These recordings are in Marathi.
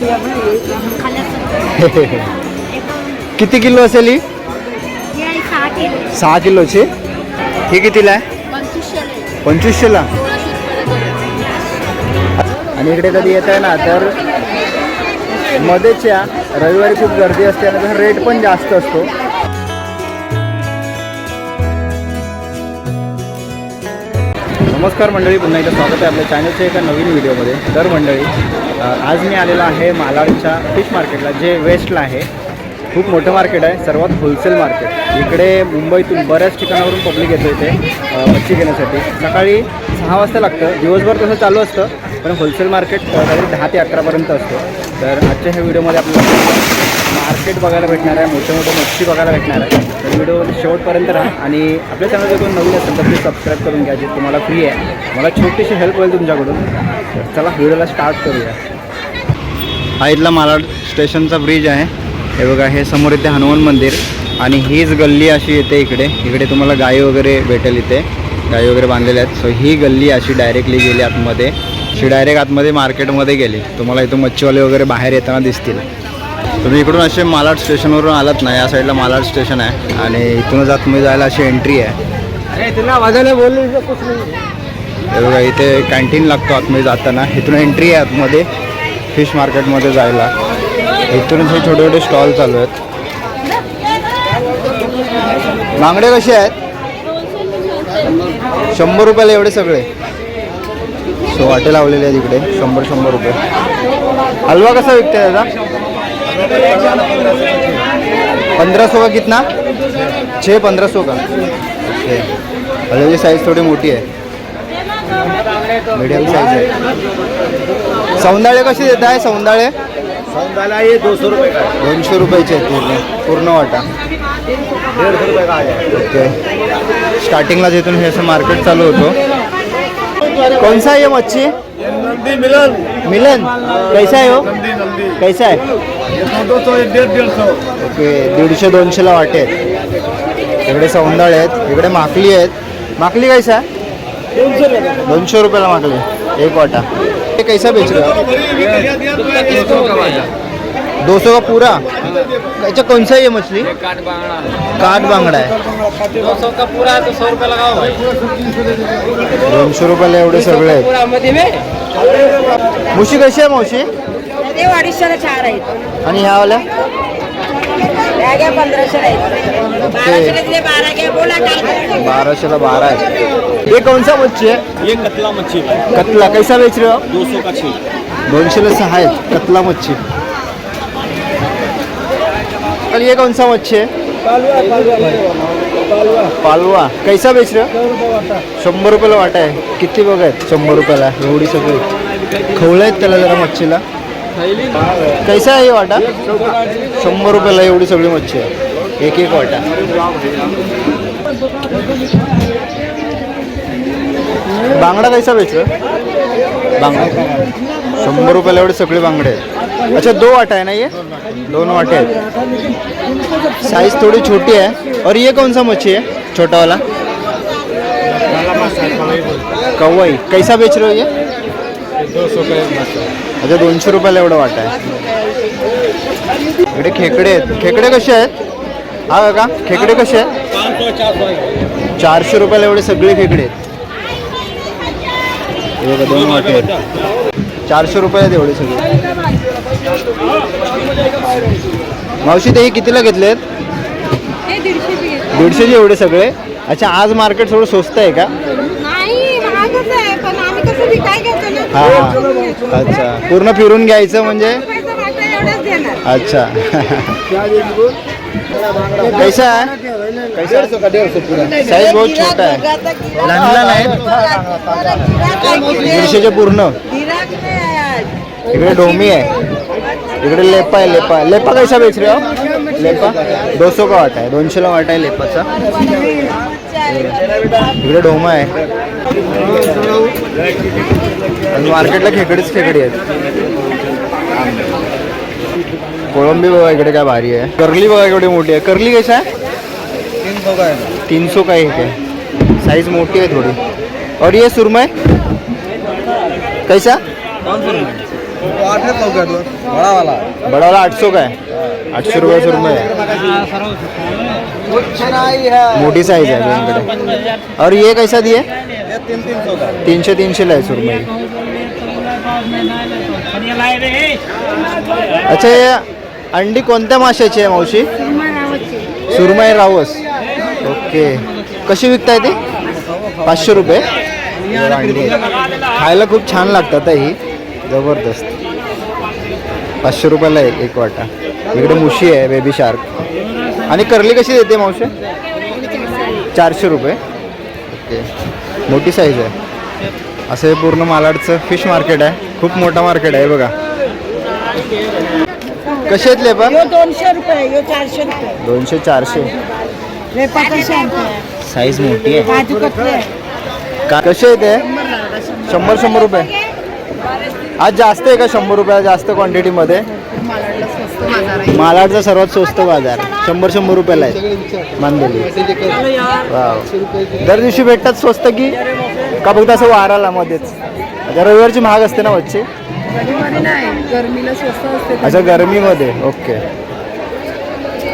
किती किलो असेल ही? सहा किलोची. ही कितीला आहे? पंचवीसशेला. आणि इकडे कधी येत आहे ना तर मध्येच्या रविवारी खूप गर्दी असते आणि त्याचा रेट पण जास्त असतो. नमस्कार मंडळी पुन्हा एकदा स्वागत आहे आपल्या चॅनलच्या एका नवीन व्हिडिओमध्ये. तर मंडळी आज मी आलेलो आहे मालाडच्या फिश मार्केटला जे वेस्टला आहे. खूप मोठं मार्केट आहे सर्वात होलसेल मार्केट इकडे मुंबईतून बऱ्याच ठिकाणावरून पब्लिक येतो इथे मच्छी घेण्यासाठी. सकाळी सहा वाजता लागतं दिवसभर तसं चालू असतं पण होलसेल मार्केट दहा ते अकरापर्यंत असतो. तर आजच्या ह्या व्हिडिओमध्ये आपल्याला मार्केट बघायला भेटणार आहे मोठे मोठे मच्छी बघायला भेटणार आहे. तर व्हिडिओ शेवटपर्यंत राहा आणि आपल्या चॅनल जर कोण नवीन असेल तर प्लीज सबस्क्राईब करून घ्या जे तुम्हाला फ्री आहे. मला छोटीशी हेल्प होईल तुमच्याकडून. तर चला व्हिडिओला स्टार्ट करूया. हा इथला मालाड स्टेशनचा ब्रिज आहे. हे बघा हे समोर इथे हनुमान मंदिर आणि हीच गल्ली अशी येते इकडे. इकडे तुम्हाला गाई वगैरे भेटेल इथे. गाई वगैरे बांधलेल्या आहेत. सो ही गल्ली अशी डायरेक्टली गेली आतमध्ये. अशी डायरेक्ट आतमध्ये मार्केटमध्ये गेली. तुम्हाला इथं मच्छीवाले वगैरे बाहेर येताना दिसतील. तुम्ही इकडून असे मालाड स्टेशनवरून आलात ना या साईडला मालाड स्टेशन आहे आणि इथूनच आतमध्ये जायला अशी एंट्री आहे. हे बघा इथे कॅन्टीन लागतो आतमध्ये जाताना. इथून एंट्री आहे आतमध्ये फिश मार्केटमध्ये जायला. इथूनच हे छोटे छोटे स्टॉल चालू आहेत. बांगडे कसे आहेत? शंभर रुपयाला एवढे सगळे. सो वाटे लावलेले आहेत इकडे. शंभर शंभर रुपये. हलवा कसा विकते दादा? पंद्रह सौ का कितना? छः पंद्रह सौ का? ओके. हलव्याची साईज थोडी मोठी आहे. मीडियम साईज आहे. सौंदाळे कसे देत आहे सौंदाळे? सौंदाला ये दो सौ रुपये का? है दोनशे रुपयाचे आहेत पूर्ण. पूर्ण वाटा. ओके. स्टार्टिंगला जिथून हे असं मार्केट चालू होतो. कौन सा है ये मच्छी? नंदी मिलन। मिलन। कैसा है हो नंदी नंदी। कैसा है? सौ ओके दीडशे दोनशेला वाटे. आहेत इकडे सौंदाळे आहेत इकडे माकली आहेत. माकली कैसा आहे दोनशे रुपयाला माकली. एक वाटा. ये कैसा बेच रहे हो? दो सौ का पूरा? अच्छा कौन सा है ये मछली? काट बांगड़ा काट बांगडा आहे. दो सौ का पूरा है तो सौ रुपये लगाओ भाई दोनशे रुपयाला एवढे सगळे. आहेत पूरा मध्ये में मुशी कशी आहे मावशी? ते अडीचशेला चार आहेत. आणि ह्या वाल्या घ्या आहेत. बाराशेला दिले बारा घ्या बोला काय करायचं? बाराशेला बारा आहे ये कौन सा मच्छी आहे? ये कतला मच्छी है कतला. कैसा बेच रहे हो? आप? दो सौ का दोनशेला सहा आहेत. कतला मच्छी. कल ये कौन सा मच्छी है? पालवा कैसा बेच रहे हो? शंभर रुपयाला वाटा आहे किती बघ आहेत शंभर रुपयाला एवढी सगळी। खवळे आहेत त्याला जरा मच्छीला। कैसा आहे हे वाटा? शंभर रुपयाला एवढी सगळी मच्छी आहे. एक एक वाटा. बांगडा कैसा बेच रहे हो? बांगडा. शंभर रुपयाला एवढे सगळे बांगडे आहेत. अच्छा दो वाटा है ना ये? दोन वाटे आहेत. साइज थोड़ी छोटी है। और ये कौन सा मच्छी है? छोटा वाला। कवई। कैसा बेच रहे हो ये? दो सौ अच्छा दोनशे रुपयाला एवढा वाटा आहे इकडे खेकडे आहेत। खेकडे कसे आहेत? हा का खेकडे कसे आहेत? चारशे रुपयाला एवढे सगळे खेकडे आहेत. दोन वाटे चारशे रुपये एवढे सगळे. मावशी ते कितीला घेतलेत? हे. दीडशेचे एवढे सगळे? अच्छा आज मार्केट थोडं स्वस्त आहे का? नाही महागच आहे पण आम्ही कसं विकाय घेतो ना हा हा. अच्छा. पूर्ण फिरून घ्यायचं म्हणजे? अच्छा. कैसा है? साईज बहुत छोटा आहे लहान लहान आहेत दीडशेचे पूर्ण. इकडे डोमी आहे. इकडे लेपा आहे लेपा. लेपा कैसा बेच रे हो? लेपा? दो सौ का वाटा आहे? दोनशेला वाटा आहे लेपाचा. इकडे डोमा आहे. आणि मार्केटला खेकडीच खेकडी आहेत. कोळंबी बघा इकडे काय भारी आहे. करली बघा एवढी मोठी आहे. करली कशा आहे? तीन सौ काय है तीन सौ का एक थोड़ी. और ये सुरमय कैसा? बड़ा वाला बड़ा वाला आठ सौ का है आठशे रुपये. सुरमई आहे है मोठी साईज आहे दोनकडे और ये कैसा दिए? तीनशे तीनशेला आहे सुरमई अच्छा हे अंडी कोणत्या माशाची आहे मावशी? सुरमई रावस ओके. कशी विकताय ती? पाचशे रुपये. खायला खूप छान लागतात ही जबरदस्त. पाचशे रुपयाला एक एक वाटा. इकडे मुशी आहे बेबी शार्क आणि करली कशी देते मावशी? चारशे रुपये. ओके. मोठी साईज आहे. असं हे पूर्ण मालाडचं फिश मार्केट आहे. खूप मोठं मार्केट आहे बघा. कसे आहेत लेपा? यो दोनशे रुपये दोनशे चारशे. साईज मोठी आहे. कसे आहेत ते? शंभर शंभर रुपये. आज जास्त आहे का शंभर रुपया जास्त क्वांटिटीमध्ये मालाडचा सर्वात स्वस्त बाजार. शंभर शंभर रुपयाला आहे. मांदेली. दर दिवशी भेटतात स्वस्त की? का फक्त असं वाराला मध्येच? आता रविवारची महाग असते ना मच्छी अच्छा गरमीमध्ये. ओके.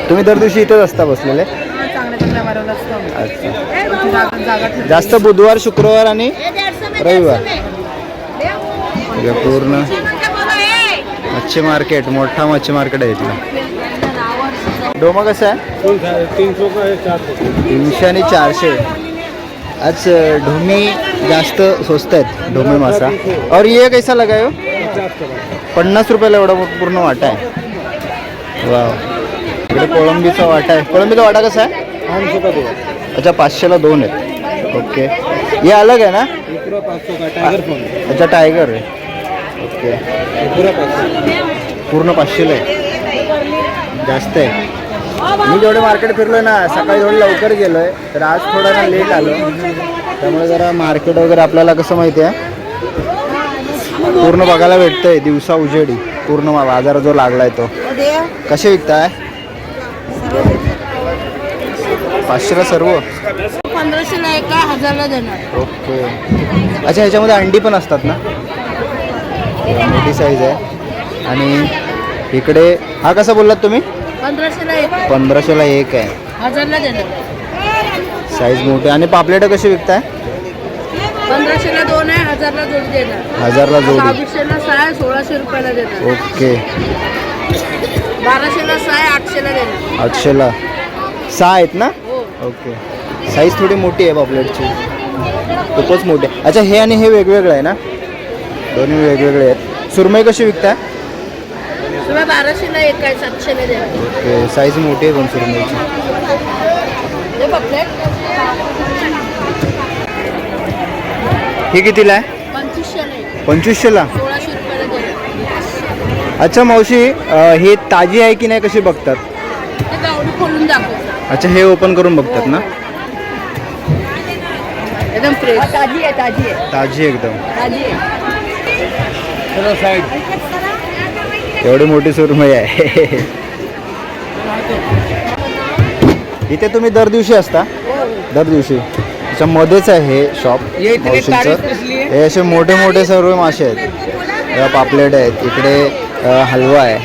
तुम्ही दर दिवशी इथेच असता बसलेले? अच्छा. जास्त बुधवार शुक्रवार आणि रविवार. इकडे पूर्ण मच्छी मार्केट मोठा मच्छी मार्केट आहे इथला डोमा कसं आहे तीनशे आणि चारशे आज ढोमी जास्त स्वस्त आहेत ढोमी मासा और ये कैसा लगा पन्नास रुपयाला एवढा पूर्ण वाटा आहे वा इकडे कोळंबीचा वाटा आहे कोळंबीचा वाटा कसा आहे अच्छा पाचशेला दोन आहेत ओके हे अलग आहे ना अच्छा टायगर आहे ओके. पूर्ण पाचशेला? आहे जास्त आहे. मी जेवढे मार्केट फिरलोय ना सकाळी थोडं लवकर गेलोय तर आज थोडा ना लेट आलो. त्यामुळे जरा मार्केट वगैरे आपल्याला कसं माहिती आहे? पूर्ण बघायला भेटतंय दिवसा उजेडी. पूर्ण बाजार जो लागलाय तो. कसे विकताय? पाचशेला सर्व? पंधराशेला एका हजारला देणार. ओके. अच्छा ह्याच्यामध्ये अंडी पण असतात ना? मोठी साईज आहे. आणि इकडे हा कसा बोललात तुम्ही? पंधराशेला एक. आहे. साईज मोठी. आणि पापलेटं कशी विकताय? पंधराशेला दोन आहे हजारला जोडी देणार. हजारला जोडी. बावीसशेला सहा आहे सोळाशे रुपयाला देणार. ओके. बाराशेला सहा आहे आठशेला देणार. आठशेला. सहा आहेत ना? हो. ओके. साईज थोडी मोठी आहे पापलेटची. खूपच मोठी अच्छा हे आणि हे वेगवेगळं आहे ना? दोन्ही वेगवेगळे आहेत. सुरमई कशी विकताय? तुम्ही बाराशेला एक आहे सातशेला देणार. ओके साईज मोठी आहे पण सुरमईची. हे कितीला आहे? पंचवीसशेला एक. पंचवीसशेला सोळाशे रुपयाला देणार. अच्छा मावशी अं, हे ताजी आहे की नाही कशी बघतात? ते गावडी खोलून दाखव अच्छा हे ओपन करून बघतात ना? एकदम फ्रेश ताजी आहे ताजी आहे. ताजी एकदम. ताजी आहे. एवढी मोठी सुरमई आहे. इथे तुम्ही दर दिवशी असता? दर दिवशी. त्याच्या मध्येच आहे हे शॉप हे असे मोठे मोठे सर्व मासे आहेत. पापलेट आहेत. इकडे हलवा आहे.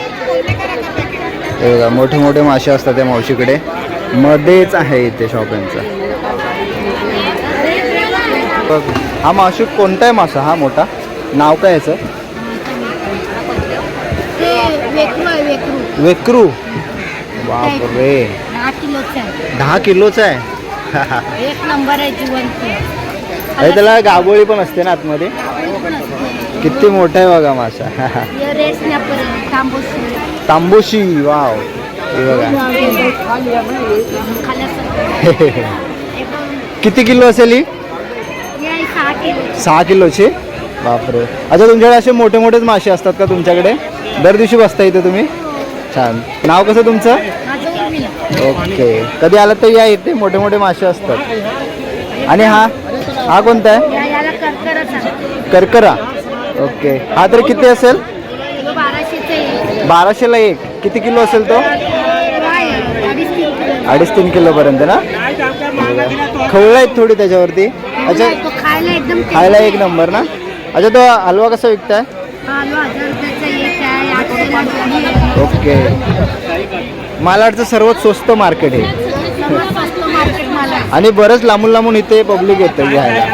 हे बघा मोठे मोठे मासे असतात त्या मावशीकडे. मध्येच आहे इथे शॉप यांचा. हा मासे कोणता आहे मासा? हा मोठा. नाव काय याचं? वेकरू. बापरे. दहा किलोचं आहे. दहा किलोचा आहे? एक नंबर आहे जिवंत. अरे त्याला गाबोळी पण असते ना आतमध्ये? किती मोठा आहे बघा मासा. तांबोशी. वाव. हे बघा. किती किलो असेल ही? सहा किलो. सहा किलोची? बापरे. अच्छा तुमच्याकडे असे मोठे मोठेच मासे असतात का तुमच्याकडे? दर दिवशी बसता इथे तुम्ही? छान. नाव कसं तुमचं? ओके. कधी आलात तर या इथे? मोठे मोठे मासे असतात. आणि हा? हा कोणता आहे? करकरा ओके. हा तर किती असेल? बाराशेला एक. किती किलो असेल तो? अडीच तीन किलो. किलोपर्यंत ना? खवळा आहेत थोडी त्याच्यावरती. अच्छा. खायला एक नंबर ना? अच्छा तो हलवा कसा विकताय? आहे. ओके मालाडचं सर्वात स्वस्त मार्केट आहे. सर्वात स्वस्त मार्केट मला आणि बरंच लांबून लांबून इथे पब्लिक येतं घ्यायला.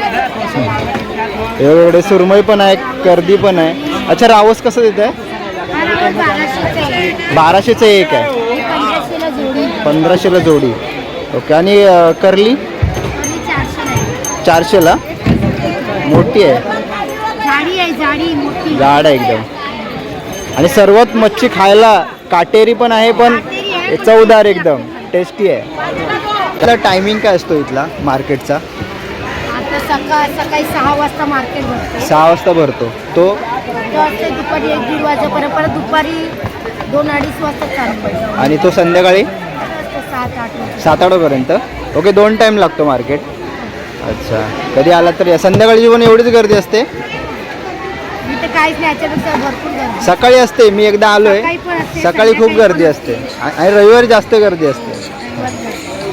एवढे सुरमई पण आहे कर्दी पण आहे. अच्छा रावस कसं देत आहे? बाराशेचा आहे एक आहे. पंधराशेला जोडी. ओके आणि कर्ली? चारशेला. आहे. मोठी आहे आहे जाड आहे एकदम. आणि सर्वात मच्छी खायला काटेरी पण आहे पण चवदार एकदम. टेस्टी आहे. त्याला टायमिंग काय असतो इथला मार्केटचा? आता सकाळ सकाळी सहा वाजता मार्केट भरते सहा वाजता भरतो. तो? दुपारी एक दीड वाजेपर्यंत. परत दुपारी दोन अडीच वाजता चालू आणि तो संध्याकाळी? सात आठ आठपर्यंत ओके दोन टाईम लागतो मार्केट अच्छा. कधी आला तर या. संध्याकाळची पण एवढीच गर्दी असते? इथे काहीच नाही याच्यापेक्षा भरपूर गर्दी सकाळी असते मी एकदा आलोय. सकाळी पण असते, सकाळी खूप संध्याकाळी गर्दी पण असते. आ- आणि रविवारी जास्त गर्दी असते.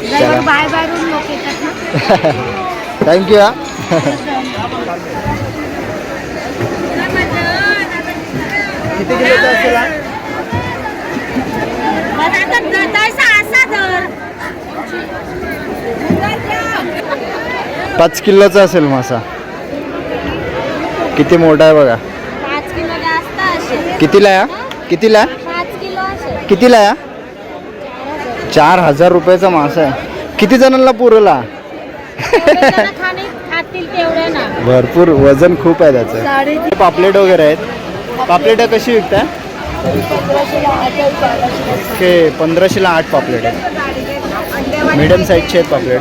ड्रायव्हर बाहेर बाहेरून लोक येतात ना. थँक्यू हा. किती किलोचा असेल हा? पाच किलोचा असेल मासा. किती मोठा आहे बघा. पाच किलो जास्त असेल. कितीला हा? कितीला? आहे? पाच किलो असेल. कितीला हा? चार हजार रुपयाचा मासा आहे. किती जणांना पुरला खातील तेवढे ना भरपूर वजन खूप आहे त्याचं. पापलेट वगैरे आहेत. पापलेट कशी विकताय ओके पंधराशेला आठ पापलेट आहेत. मिडियम साईजचे आहेत पापलेट.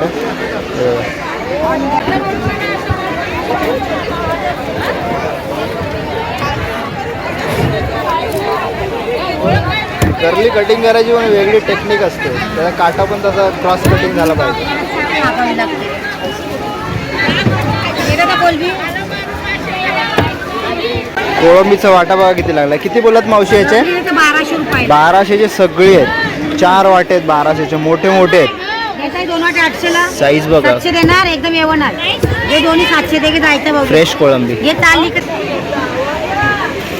कर्ली कटिंग करायची पण वेगळी टेक्निक असते. त्याचा काटा पण तसा क्रॉस कटिंग झाला पाहिजे. कोळंबीचा वाटा बघा किती लागला. किती बोलत मावशी याचे? बाराशे रुपये बाराशेचे सगळे आहेत. चार वाटे आहेत बाराशेचे. मोठे मोठे आहेत. येत दोन वाटे आठशेला साईज बघा. सातशे देणार एकदम येवणार. हे दोन्ही सातशे दे जायचं बघ फ्रेश कोळंबी. हे ताली का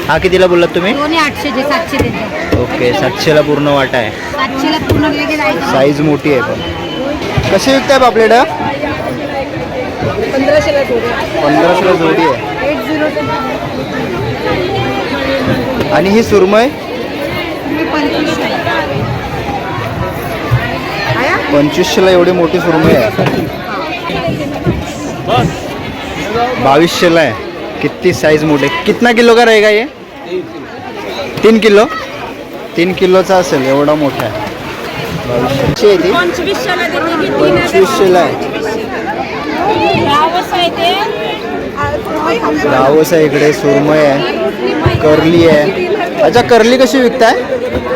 हा कितीला बोललात तुम्ही? दोन्ही सातशे देतो. ओके सातशेला पूर्ण वाटा आहे. सातशेला पूर्ण जायचं साईज मोठी आहे पण. कशी विकताय पापलेट पंधराशेला जोडी. पंधराशेला जोडी आहे. एट झिरो आणि ही सुरमई? पंचवीसशे पंचवीसशेला एवढी मोठी सुरमई आहे. बावीसशेला आहे. किती साईज मोठे? कितना किलो का रहेगा ये? तीन किलो? तीन किलोचा असेल एवढा मोठा आहे. बावीसशे आहे ती. पंचवीसशेला देते की तीन पंचवीसशेला आहे. गावच आहे ते. रावस आहे इकडे सुरमई आहे करली आहे. अच्छा करली कशी विकताय?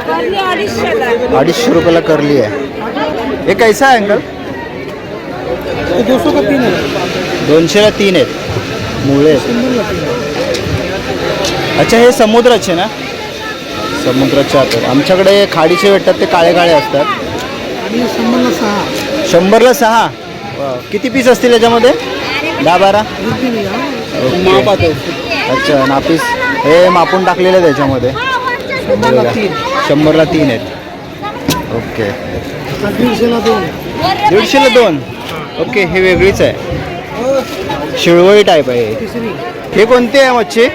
कर्ली अडीचशेला अडीचशे रुपयाला करली आहे. हे कैसा आहे अंकल? दो सौ का तीन है दोनशेला तीन आहेत. मुळे. आहेत. अच्छा हे समुद्राचे ना? समुद्राचे आहेत आमच्याकडे खाडीचे भेटतात ते काळे काळे असतात. आणि शंभरला सहा. शंभरला सहा? वा, किती पीस असतील याच्यामध्ये? दहा बारा? ओके. मापात आहे अच्छा नापीस हे मापून टाकलेले आहे त्याच्यामध्ये शंभरला तीन. शंभरला तीन आहेत. ओके. दीडशेला दोन. दीडशेला दोन? ओके हे वेगळीच आहे. शिळवळी टाईप आहे. हे. तिसरी. हे कोणते आहे मच्छी?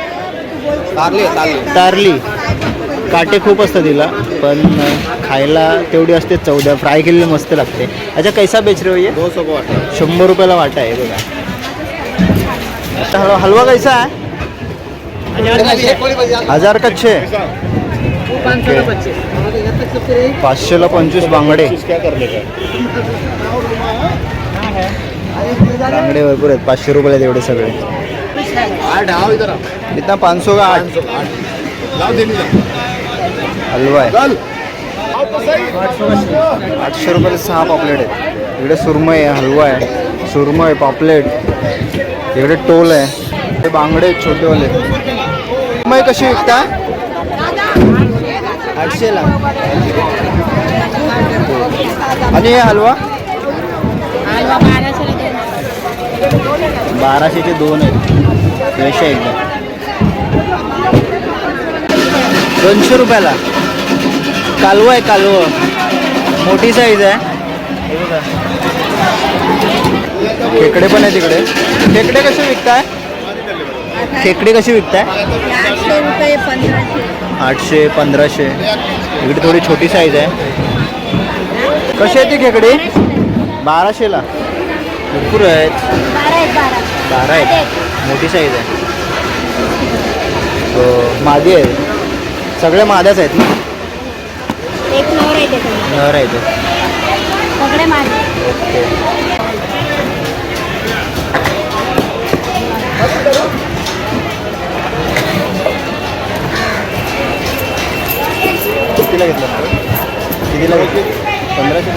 तारले काटे खूप असतात तिला पण खायला तेवढी असते चौदा फ्राय केलेली मस्त लागते. अच्छा कैसा बेच रहे हो ये? शंभर रुपयाला वाटा आहे बघा. अच्छा हलवा हलवा कैसा आहे? हजार का छे पाचशेला पंचवीस बांगडे. बांगडे भरपूर आहेत पाचशे रुपयाला तेवढे सगळे. आठ आओ इधर इतना पाच सौ का आठ. हलवा आहे. आठशे रुपयाला सहा पॉपलेट आहेत. इकडे सुरमई आहे हलवा आहे. सुरमई पापलेट. इकडे टोल आहे. ते बांगडे आहेत छोटेवाले. सुरमई कशी विकता? आठशेला. आणि हे हलवा? बाराशेचे दोन आहेत. फ्रेश आहे एकदम दोनशे रुपयाला. कालवं आहे कालवं. मोठी साईज आहे. खेकडे पण आहे तिकडे खेकडे कसे विकताय? खेकडे कशी विकताय? आठशे पंधराशे. इकडे थोडी छोटी साईज आहे. कशी आहे ती खेकडी? बाराशेला. भरपूर आहेत. बारा आहेत मोठी साईज आहे. हो मादी आहे. सगळ्या माद्याच आहेत ना? एक नवर आहे नर आहे ते. सगळे माझे ओके कितीला घेतलं कितीला घेतलं? पंधराशे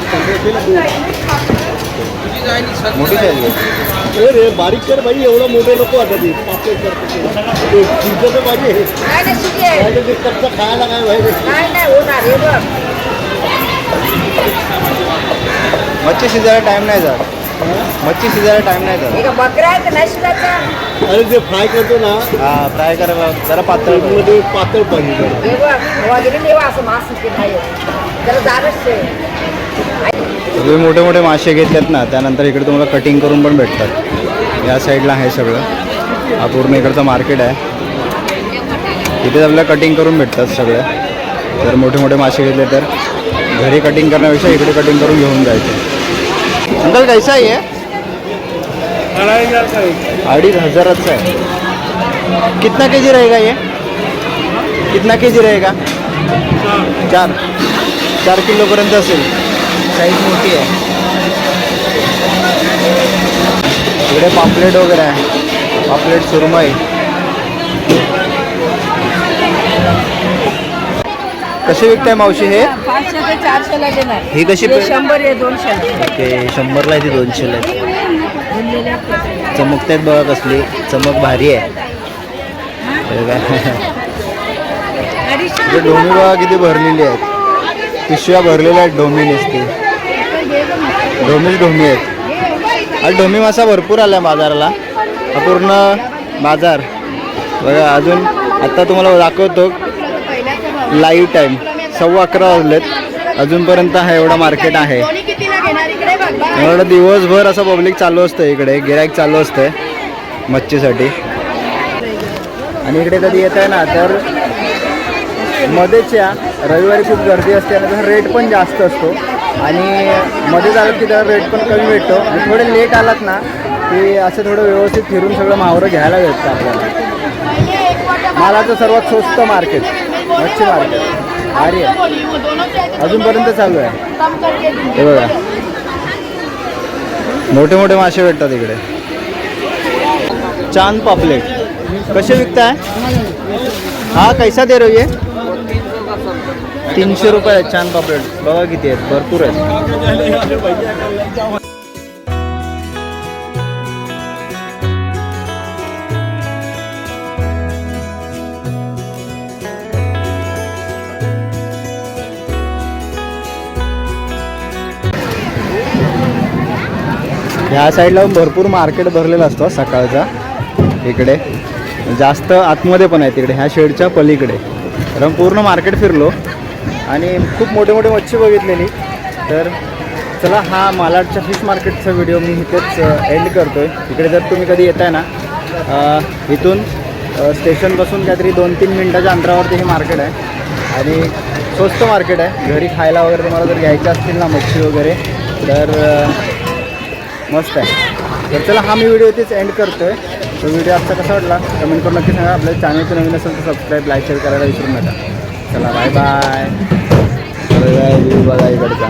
मोठी साईज आहे. रे बारीक कर बाई एवढं मोठं नको आता ते. पापलेट करतो तुमचं तर पाहिजे. ते कच्चं खायला काय पाहिजे हे मच्छी शिजायला टाईम नाही जात. मच्छी शिजायला टाईम नाही जात. बकरा आहे का नाही शिजायचा अरे ते फ्राय करतो ना हा फ्राय करायला जरा पातळ. त्यामध्ये पातळ पाहिजे. जरा. असं मास त्याला जाणच ते तुम्ही मोठे मोठे मासे घेतलेत ना त्यानंतर इकडे तुम्हाला कटिंग करून पण भेटतात. या साईडला आहे सगळं. हा पूर्ण इकडचं मार्केट आहे. तिथे आपल्याला कटिंग करून भेटतात सगळे. जर मोठे मोठे मासे घेतले तर. घरी कटिंग करण्यापेक्षा इकडे कटिंग करून घेऊन जायचे. अंकल कैसा आहे हे? अडीच हजाराचं आहे. कितना के जी रहेगा ये? कितना के जी रहेगा? चार. चार किलोपर्यंत असेल. साईज मोठी आहे. इकडे पापलेट वगैरे आहे. पापलेट सुरमई. कसे विकताय मावशी हे? पाचशे ते चारशेला देणार. ही कशी शंभर आहे दोनशे ओके शंभरला आहे ती दोनशेला आहे. चमकतायत बघा कसली. चमक भारी आहे. हे डोमी बघा किती भरलेली आहेत. पिशव्या भरलेल्या आहेत डोमी नुसती डोमीच डोमी आहेत. आज डोमी मासा भरपूर आला बाजाराला. हा पूर्ण बाजार. बघा अजून आत्ता तुम्हाला दाखवतो. लाईव्ह टाईम सव्वा अकरा वाजलेत. अजूनपर्यंत हा एवढा मार्केट आहे. एवढं दिवसभर असं पब्लिक चालू असतं इकडे. गिराईक चालू असतंय मच्छीसाठी. आणि इकडे कधी येत आहे ना तर मध्येच या रविवारी खूप गर्दी असते आणि रेट पण जास्त असतो. आणि मध्ये झालं की त्याला रेट पण कमी भेटतो. आणि थोडे लेट आलात ना की असं थोडं व्यवस्थित फिरून सगळं मावरं घ्यायला भेटतं आपल्याला. मालाचं सर्वात स्वस्त मार्केट मच्छी मार्केट भारी आहे. अजूनपर्यंत चालू आहे. हे बघा. मोठे मोठे मासे भेटतात इकडे. चांद पापलेट. कसे विकताय? हा कैसा दे रही है हो तीनशे रुपये आहेत छान पापलेट. बघा किती आहेत भरपूर आहेत. ह्या साईडला भरपूर मार्केट भरलेलं असतं हो सकाळचा. इकडे. जास्त आतमध्ये पण आहे तिकडे ह्या शेडच्या पलीकडे. कारण पूर्ण मार्केट फिरलो. आणि खूप मोठे मोठे मच्छी बघितलेली. तर चला हा मालाडच्या फिश मार्केटचा व्हिडिओ मी इथेच एंड करतो आहे इकडे जर तुम्ही कधी येताय ना इथून स्टेशनपासून काहीतरी दोन तीन मिनटाच्या अंतरावरती हे मार्केट आहे. आणि स्वस्त मार्केट आहे. घरी खायला वगैरे तुम्हाला जर घ्यायच्या असतील ना मच्छी वगैरे तर मस्त आहे. तर चला हा मी व्हिडिओ इथेच एंड करतो आहे तो व्हिडिओ आजचा कसा वाटला? कमेंट करून नक्की सांगा. आपल्या चॅनलचं नवीन असेल तर सबस्क्राईब लाईक शेअर करायला विसरू नका. चला बाय बाय बघा इकडचा.